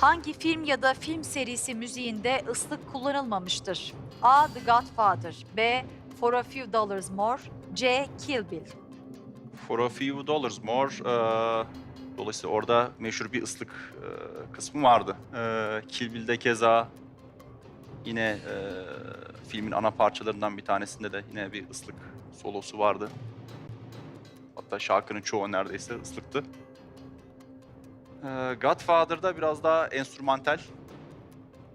Hangi film ya da film serisi müziğinde ıslık kullanılmamıştır? A. The Godfather B. For a Few Dollars More C. Kill Bill For a few dollars more. eee, dolayısıyla orada meşhur bir ıslık eee, kısmı vardı. Eee Kill Bill'de keza yine eee, filmin ana parçalarından bir tanesinde de yine bir ıslık solosu vardı. Hatta şarkının çoğu neredeyse ıslıktı. Eee Godfather'da biraz daha enstrümantal.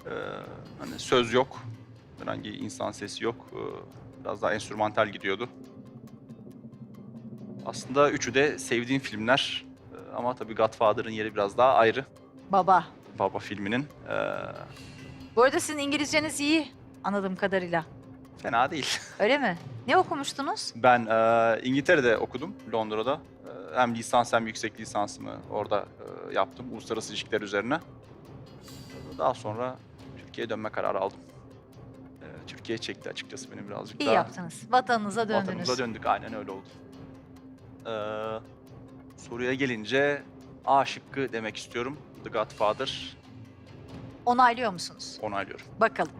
Eee, hani söz yok. Herhangi insan sesi yok. Eee, biraz daha enstrümantal gidiyordu. Aslında üçü de sevdiğim filmler. Ee, Ama tabii Godfather'ın yeri biraz daha ayrı. Baba. Baba filminin. Ee, Bu arada sizin İngilizceniz iyi anladığım kadarıyla. fena değil. Öyle mi? Ne okumuştunuz? Ben e, İngiltere'de okudum, Londra'da. E, hem lisans hem yüksek lisansımı orada e, yaptım, uluslararası ilişkiler üzerine. Daha sonra Türkiye'ye dönme kararı aldım. E, Türkiye çekti açıkçası beni birazcık İyi daha. yaptınız. Vatanınıza döndünüz. Vatanımıza döndük, aynen öyle oldu. Ee, soruya gelince A şıkkı demek istiyorum. The Godfather Onaylıyor musunuz? onaylıyorum. Bakalım.